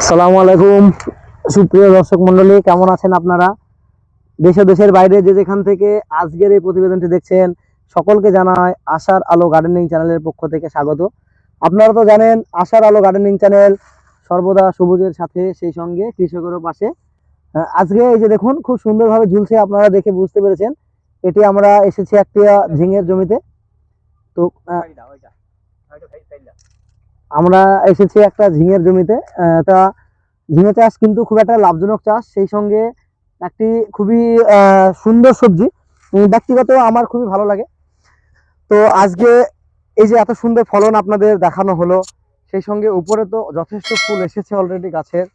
আসসালামু আলাইকুম। সুপ্রিয় দর্শক মন্ডলী কেমন আছেন আপনারা? দেশ দেশের বাইরে যে যেখান থেকে আজকের এই প্রতিবেদনটি দেখছেন, সকলকে জানাই আশার আলো গার্ডেনিং চ্যানেলের পক্ষ থেকে স্বাগত। আপনারা তো জানেন, আশার আলো গার্ডেনিং চ্যানেল সর্বদা সবুজের সাথে, সেই সঙ্গে কৃষকেরও পাশে। আজকে এই যে দেখুন, খুব সুন্দরভাবে ঝুলছে, আপনারা দেখে বুঝতে পেরেছেন। এটি আমরা এসেছি একটি ঝিঙের জমিতে। তো আমরা এসেছি একটা ঝিঙের জমিতে তা ঝিঙে চাষ কিন্তু খুব একটা লাভজনক চাষ। সেই সঙ্গে একটি খুবই সুন্দর সবজি ব্যক্তিগত আমার খুবই ভালো লাগে। তো আজকে এই যে এত সুন্দর ফলন আপনাদের দেখানো হলো, সেই সঙ্গে উপরে তো যথেষ্ট ফুল এসেছে অলরেডি গাছের।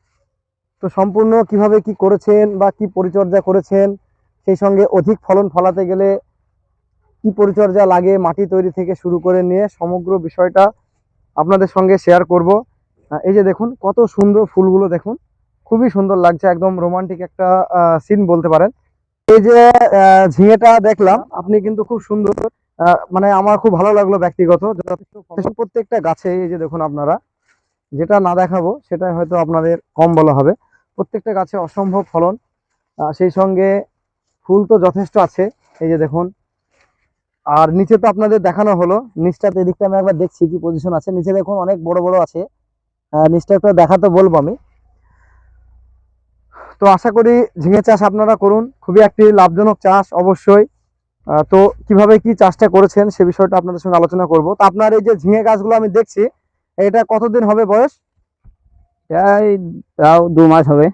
তো সম্পূর্ণ কীভাবে কি করেছেন বা কি পরিচর্যা করেছেন, সেই সঙ্গে অধিক ফলন ফলাতে গেলে কি পরিচর্যা লাগে মাটি তৈরি থেকে শুরু করে নিয়ে সমগ্র বিষয়টা আপনাদের সঙ্গে শেয়ার করব। এই যে দেখুন, কত সুন্দর ফুলগুলো দেখুন। খুবই সুন্দর লাগছে, একদম রোমান্টিক একটা সিন বলতে পারেন। এই যে ঝিঙেটা দেখলাম, আপনি কিন্তু খুব সুন্দর মানে আমার খুব ভালো লাগল ব্যক্তিগত। যথেষ্ট প্রত্যেকটা গাছে, এই যে দেখুন আপনারা, যেটা না দেখাবো সেটা হয়তো আপনাদের কম বলা হবে। প্রত্যেকটা গাছে অসম্ভব ফলন। সেই সঙ্গে ফুল তো যথেষ্ট আছে। এই যে দেখুন আর নিচে তো আপনাদের দেখানো হলো নিচটাতে এদিকটা আমি একবার দেখছি কি পজিশন আছে। নিচে দেখুন অনেক বড় বড় আছে। নিচটা একটু দেখাতে বলব আমি। তো আশা করি ঝিঙে চাষ আপনারা করুন। খুবই একটি লাভজনক চাষ অবশ্যই। তো কীভাবে কি চাষটা করেছেন সে বিষয়টা আপনাদের সঙ্গে আলোচনা করব। তো আপনার এই যে ঝিঙে গাছগুলো আমি দেখছি এটা কতদিন হবে বয়স? এই তাও দু মাস হবে।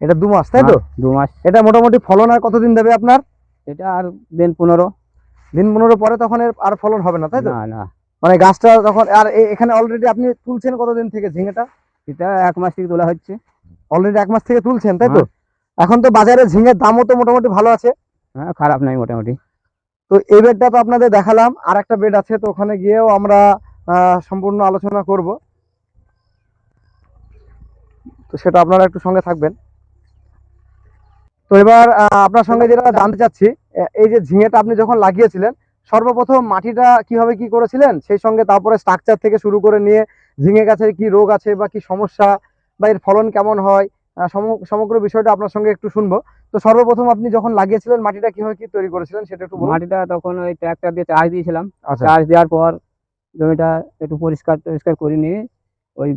এটা দু মাস তাই তো? হ্যাঁ, দু মাস। এটা মোটামুটি ফলন আর কতদিন দেবে আপনার? এটা আর দিন পনেরো। দিন পনেরো পরে তখন আর ফলন হবে না তাই তো? না না। মানে গাছটা তখন আর এখানে অলরেডি আপনি তুলছেন কতদিন থেকে ঝিঙেটা? এটা এক মাস থেকে তোলা হচ্ছে। অলরেডি এক মাস থেকে তুলছেন তাই তো? হ্যাঁ। এখন তো বাজারে ঝিঙের দামও তো মোটামুটি ভালো আছে। হ্যাঁ খারাপ নাই মোটামুটি। তো এই বেডটা তো আপনাদের দেখালাম আর একটা বেড আছে তো ওখানে গিয়েও আমরা আহ, সম্পূর্ণ আলোচনা করব। তো সেটা আপনারা একটু সঙ্গে থাকবেন। তো এবার আপনার সঙ্গে যেটা জানতে চাচ্ছি এই যে ঝিঙেটা আপনি যখন লাগিয়েছিলেন সর্বপ্রথম মাটিটা কীভাবে কি করেছিলেন? সেই সঙ্গে তারপরে স্ট্রাকচার থেকে শুরু করে নিয়ে ঝিঙে গাছের কি রোগ আছে বা কি সমস্যা বা এর ফলন কেমন হয় সম- সমগ্র বিষয়টা আপনার সঙ্গে একটু শুনব। তো সর্বপ্রথম আপনি যখন লাগিয়েছিলেন মাটিটা কীভাবে কি তৈরি করেছিলেন সেটা একটু মাটিটা তখন ওই ট্র্যাক্টর দিয়ে চাষ দিয়েছিলাম। আচ্ছা। চাষ দেওয়ার পর জমিটা একটু পরিষ্কার টরিষ্কার করে নিয়ে ওই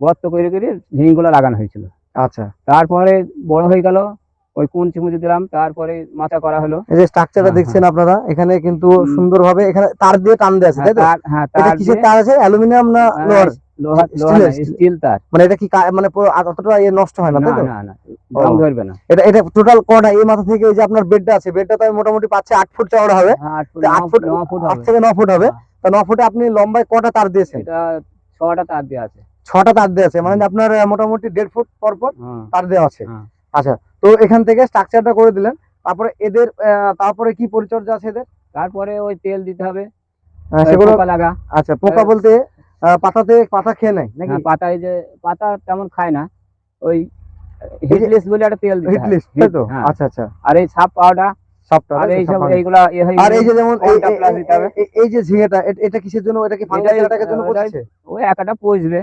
গর্ত করে করে ঝিঙগুলো লাগানো হয়েছিল। আচ্ছা। তারপরে বড় হয়ে গেল ওই কোন চিমুচি দিলাম তারপরে মাথা করা হলো। এই যে স্ট্রাকচারটা হ্যাঁ, দেখছেন আপনারা এখানে কিন্তু। সুন্দরভাবে এখানে তার দিয়ে টান দেওয়া আছে হ্যাঁ, তাই তো? হ্যাঁ এটা তার কিসের তার আছে? অ্যালুমিনিয়াম না হ্যাঁ, লোহার স্টিল। তার। মানে এটা কি মানে অতটা ইয়ে নষ্ট হয় না না তাই তো? না না জং ধরবে না। এটা এটা টোটাল কটা এই মাথা থেকে এই যে আপনার বেডটা আছে বেডটা তো মোটামুটি পাচ্ছি ফুট চওড়া হবে। হ্যাঁ, ফুট ফুট ন হবে। থেকে ন ফুট হবে। হ্যাঁ, তো ন ফুটে আপনি লম্বায় কটা তার দিয়েছেন? এটা ছটা তার দিয়ে আছে। ছটা তার দেওয়া আছে মানে আপনার মোটামুটি দেড় ফুট পর পর হ্যাঁ তার দেওয়া আছে। হ্যাঁ। আচ্ছা তো এখান থেকে স্ট্রাকচারটা করে দিলেন। তারপরে এদের তারপরে কি পরিচর্যা আছে এদের? তারপরে ওই তেল দিতে হবে। সেগুলো পোকা লাগা। আচ্ছা পোকা হ্যাঁ। বলতে পাতাতে পাতা খেয়ে নেয় নাকি? হ্যাঁ, পাতায় যে পাতা তেমন খায় না। ওই হিটলিস বলে একটা তেল দিতে হিট হয়। লিস্ট তাই তো? হ্যাঁ। আচ্ছা আচ্ছা। আর এই সাপ পাউডার আর এই সব সব এইগুলা আর এই যে যেমন এই- ঝিঙেটা এটা কিসের জন্য? এটা কি ফাঙ্গাস জন্য ওই একটা পচবে।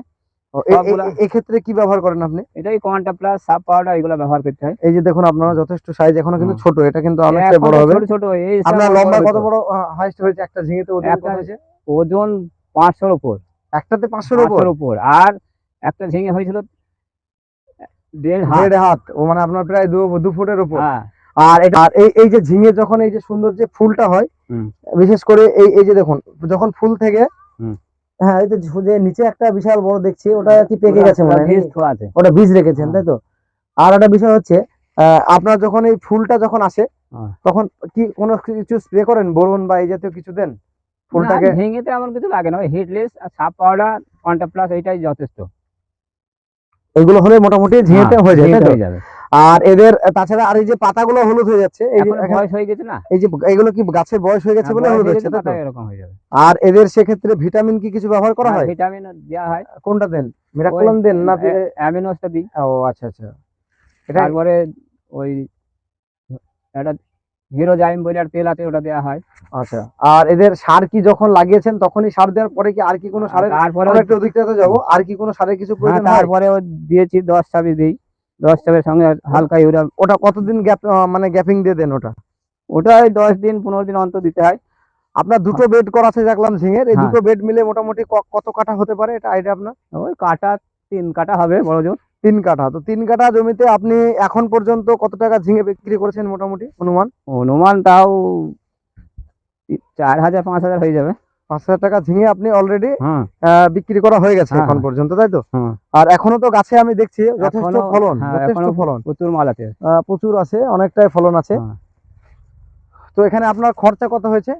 ও, এ- এ- সবগুলা- এ- এই ক্ষেত্রে কি ব্যবহার করেন আপনি? এটাই কোয়ান্টা প্লাস সাপ পাউডার এগুলো ব্যবহার করতে হয়। এই যে দেখুন আপনারা যথেষ্ট সাইজ এখনও কিন্তু ছোট এটা কিন্তু অনেকটা বড় হবে। ছোট ছোট এই আপনার লম্বা কত বড় হাইস্ট হয়েছে? একটা ঝিঙেতে ওজন কত হয়েছে? ওজন পাঁচশোর উপর। একটাতে পাঁচশোর উপর? পাঁচশোর উপর। আর একটা ঝিঙে হয়েছিল দেড় হাত। দেড় হাত ও মানে আপনার প্রায় দু দু ফুটের উপর। হ্যাঁ। আর এটা আর এই এই যে ঝিঙে যখন এই যে সুন্দর যে ফুলটা হয় বিশেষ করে এই এই যে দেখুন যখন ফুল থেকে। হ্যাঁ এই ঝু- যে নিচে একটা বিশাল বড় দেখছি ওটা কি পেকে গেছে মনে হয়? ওটা বীজ রেখেছেন হ্যাঁ। তাই তো? আর একটা বিষয় হচ্ছে আপনার যখন এই ফুলটা যখন আসে হ্যাঁ। তখন কি কোনো কিছু স্প্রে করেন? বরুণ বা এই জাতীয় কিছু দেন? ফুলটাকে? ঝিঙেতে এমন কিছু লাগে না। ওই হিটলেস আর সাপ পাউডার কোয়ান্টা প্লাস এইটাই যথেষ্ট। এগুলো হলে মোটামুটি ঝিঙেতে হ্যাঁ, হয়ে যায় তাই তো? আর এদের তাছাড়া আর এই যে পাতাগুলো হলুদ হয়ে যাচ্ছে এই বয়স হয়ে গেছে না? এই যে এগুলো কি গাছের বয়স হয়ে গেছে হ্যাঁ, বলে হলুদ হচ্ছে? পাতা এরকম হয়ে যাবে। আর এদের সেক্ষেত্রে ভিটামিন কি কিছু ব্যবহার করা হয়? ভিটামিন দেওয়া হয়। কোনটা দেন? মিরাকুলাম দেন না অ্যামিনোসটা দিই। ও আচ্ছা আচ্ছা। এটা তারপরে ওই একটা হিরো জাইম বলে আর তেল আছে ওটা দেওয়া হয়। আচ্ছা। আর এদের সার কি যখন লাগিয়েছেন তখনই সার দেওয়ার পরে কি আর কি কোনো সারের তারপরে একটু অধিকতাতে যাব আর কি কোনো সারের কিছু হ্যাঁ, প্রয়োজন তারপরে দিয়েছি দশ ছাব্বিশ দিই। দশ ছাব্বিশ সঙ্গে হালকা ইউরিয়া। ওটা কতদিন গ্যাপ মানে গ্যাপিং দিয়ে দেন ওটা? ওটা ওই দশ দিন পনেরো দিন অন্তর দিতে হয়। আপনার দুটো বেড করা আছে দেখলাম ঝিঙের এই হ্যাঁ। দুটো বেড মিলে মোটামুটি কত কাঠা হতে পারে? এটা আইডিয়া আপনার? ওই কাটা তিন কাটা হবে বড় জোর। তিন কাঠা। তো তিন কাঠা জমিতে আপনি এখন পর্যন্ত কত টাকা ঝিঙে বিক্রি করেছেন মোটামুটি? অনুমান? অনুমান তাও চার হাজার পাঁচ হাজার হয়ে যাবে। পাঁচ হাজার টাকা ঝিঙে আপনি অলরেডি হ্যাঁ। বিক্রি করা হয়ে গেছে হ্যাঁ, এখন হ্যাঁ। পর্যন্ত তাই তো। আর এখনও তো গাছে আমি দেখছি যথেষ্ট ফলন যথেষ্ট ফলন। প্রচুর মাল আছে। প্রচুর আছে অনেকটাই ফলন আছে। তো এখানে আপনার খরচা কত হয়েছে?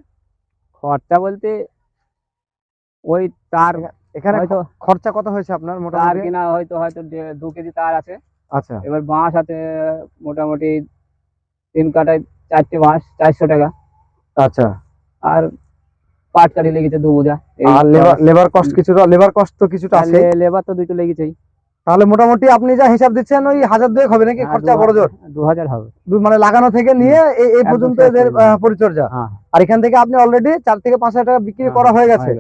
খরচা বলতে ওই তার এখানে হয়তো খরচা কত হয়েছে আপনার তার মোটামুটি? কিনা হয়তো হয়তো দু কেজি তার আছে। আচ্ছা। এবার বাঁশ আছে মোটামুটি তিন কাটায় চারটে বাঁশ চারশো টাকা। আচ্ছা। আর পাট কাটি লেগেছে দু বোঝা। আর লেবার লেবার কস্ট কিছুটা লেবার কস্ট তো কিছুটা আছে। লেবার তো দুটো লেগেছেই। তাহলে মোটামুটি আপনি যা হিসাব দিচ্ছেন ওই হাজার দুয়েক হবে নাকি? হ্যাঁ, খরচা বড় জোর। দু হাজার হবে। মানে লাগানো থেকে নিয়ে এই পর্যন্ত এদের পরিচর্যা। হ্যাঁ। আর এখান থেকে আপনি অলরেডি চার থেকে পাঁচ হাজার টাকা বিক্রি করা হয়ে গেছে।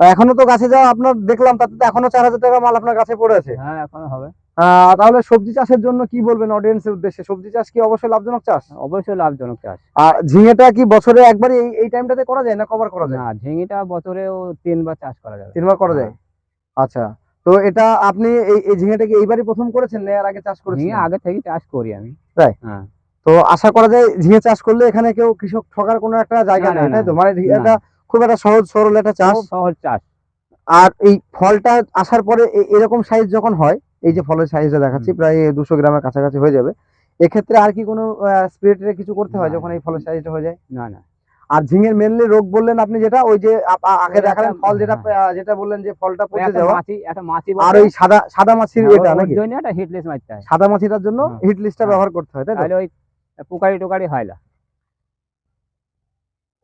এখনও তো গাছে যাওয়া আপনার দেখলাম তাতে এখনও চার হাজার টাকা মাল আপনার কাছে পড়ে আছে। হ্যাঁ এখনও হবে। তাহলে সবজি চাষের জন্য কি বলবেন অডিয়েন্সের উদ্দেশ্যে? সবজি চাষ কি অবশ্যই লাভজনক চাষ? অবশ্যই লাভজনক চাষ। আর ঝিঙেটা কি বছরে একবার এই এই টাইমটাতে করা যায় না কভার করা যায়? না ঝিঙিটা বছরেও তিনবার চাষ করা যাবে। তিনবার করা যায়? আচ্ছা তো এটা আপনি এই এই ঝিঙেটাকে এইবারই প্রথম করেছেন না এর আগে চাষ করেছেন? ঝিঙে আগে থেকে চাষ করি আমি। তাই? হ্যাঁ। তো আশা করা যায় ঝিঙে চাষ করলে এখানে কেউ কৃষক ঠকার কোনো একটা জায়গা নেই তাই তো? মানে এটা খুব একটা সহজ সরল একটা চাষ। সহজ চাষ। আর এই ফলটা আসার পরে এরকম সাইজ যখন হয় এই যে ফলের সাইজটা দেখাচ্ছি প্রায় দুশো গ্রামের কাছাকাছি হয়ে যাবে। এক্ষেত্রে আর কি কোনো স্প্রে কিছু করতে হয় যখন এই ফলের সাইজটা হয়ে যায়? না না। আর ঝিঙের মেনলি রোগ বললেন আপনি যেটা ওই যে আগে দেখালেন ফল যেটা হ্যাঁ। যেটা বললেন যে ফলটা পচে যাওয়া। মাছি একটা মাছি আর ওই সাদা সাদা মাছির হ্যাঁ, এটা ওর নাকি? জন্য একটা হিটলেস মারতে হয় সাদা মাছিটার জন্য হ্যাঁ। হিট লিস্টটা হ্যাঁ। ব্যবহার করতে হয় তাই তাহলে ওই পোকারি টোকারি হয় না।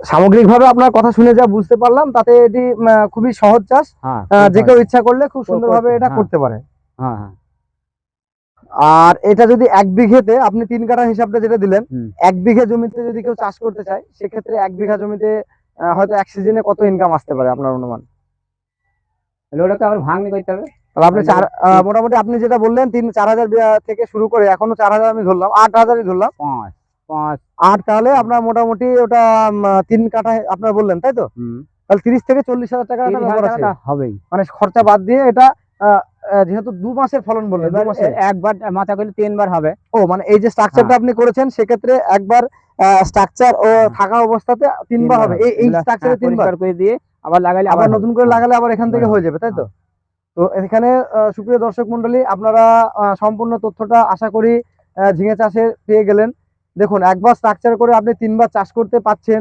সামগ্রিকভাবে আপনার কথা শুনে যা বুঝতে পারলাম তাতে এটি খুবই সহজ চাষ। হ্যাঁ যে কেউ ইচ্ছা করলে খুব সুন্দরভাবে এটা হ্যাঁ। করতে পারে। হ্যাঁ হ্যাঁ। আর এটা যদি এক বিঘেতে আপনি তিন কাঠা হিসাবটা যেটা দিলেন এক বিঘে জমিতে যদি কেউ চাষ করতে চায় সেক্ষেত্রে এক বিঘা জমিতে হয়তো এক সিজনে কত ইনকাম আসতে পারে আপনার অনুমান? ওটাকে আবার ভাঙনি করতে হবে। আপনি চার মোটামুটি আপনি যেটা বললেন তিন চার হাজার থেকে শুরু করে এখনও চার হাজার আমি ধরলাম আট হাজারই ধরলাম। পাঁচ পাঁচ। আট তাহলে আপনার মোটামুটি ওটা তিন কাঠা আপনার বললেন তাই তো? তাহলে তিরিশ থেকে চল্লিশ হাজার টাকা হবেই। মানে খরচা বাদ দিয়ে এটা যেহেতু দু মাসের ফলন বললেন দু মাসে একবার মাথা করলে তিনবার হবে। ও মানে এই যে স্ট্রাকচারটা হ্যাঁ। আপনি করেছেন সেক্ষেত্রে একবার স্ট্রাকচার ও হ্যাঁ। থাকা অবস্থাতে তিনবার হবে। এই এই স্ট্রাকচারে হ্যাঁ, তিনবার। করে দিয়ে আবার লাগাইলে আবার নতুন করে হ্যাঁ। লাগালে আবার এখান থেকে হয়ে। যাবে তাই তো? তো এখানে সুপ্রিয় দর্শক মন্ডলী আপনারা সম্পূর্ণ তথ্যটা আশা করি ঝিঙে চাষে পেয়ে গেলেন। দেখুন একবার স্ট্রাকচার করে আপনি তিনবার চাষ করতে পাচ্ছেন।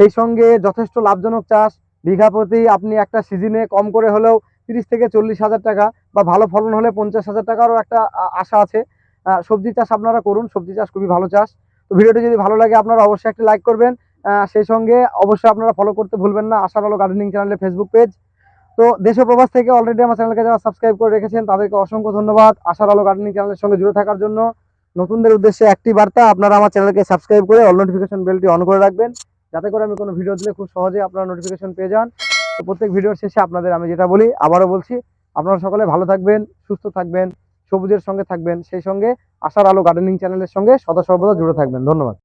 সেই সঙ্গে যথেষ্ট লাভজনক চাষ। বিঘা প্রতি আপনি একটা সিজনে কম করে হলেও তিরিশ থেকে চল্লিশ হাজার টাকা বা ভালো ফলন হলে পঞ্চাশ হাজার টাকারও একটা আশা আছে। সবজি চাষ আপনারা করুন, সবজি চাষ খুবই ভালো চাষ। তো ভিডিওটি যদি ভালো লাগে আপনারা অবশ্যই একটা লাইক করবেন। সেই সঙ্গে অবশ্যই আপনারা ফলো করতে ভুলবেন না, আশার আলো গার্ডেনিং চ্যানেলের ফেসবুক পেজ তো দেশ প্রবাস থেকে অলরেডি আমার চ্যানেলকে যারা সাবস্ক্রাইব করে রেখেছেন, তাদেরকে অসংখ্য ধন্যবাদ আশার আলো গার্ডেনিং চ্যানেলের সঙ্গে জুড়ে থাকার জন্য। নতুনদের উদ্দেশ্যে একটি বার্তা, আপনারা আমার চ্যানেলকে সাবস্ক্রাইব করে অল নোটিফিকেশন বেলটি অন করে রাখবেন। যাতে করে আমি কোনো ভিডিও দিলে খুব সহজে আপনারা নোটিফিকেশন পেয়ে যান। তো প্রত্যেক ভিডিওর শেষে আপনাদের আমি যেটা বলি, আবারও বলছি, আপনারা সকলে ভালো থাকবেন, সুস্থ থাকবেন, সবুজের সঙ্গে থাকবেন, সেই সঙ্গে আশার আলো গার্ডেনিং চ্যানেলের সঙ্গে সদা সর্বদা জুড়ে থাকবেন। ধন্যবাদ।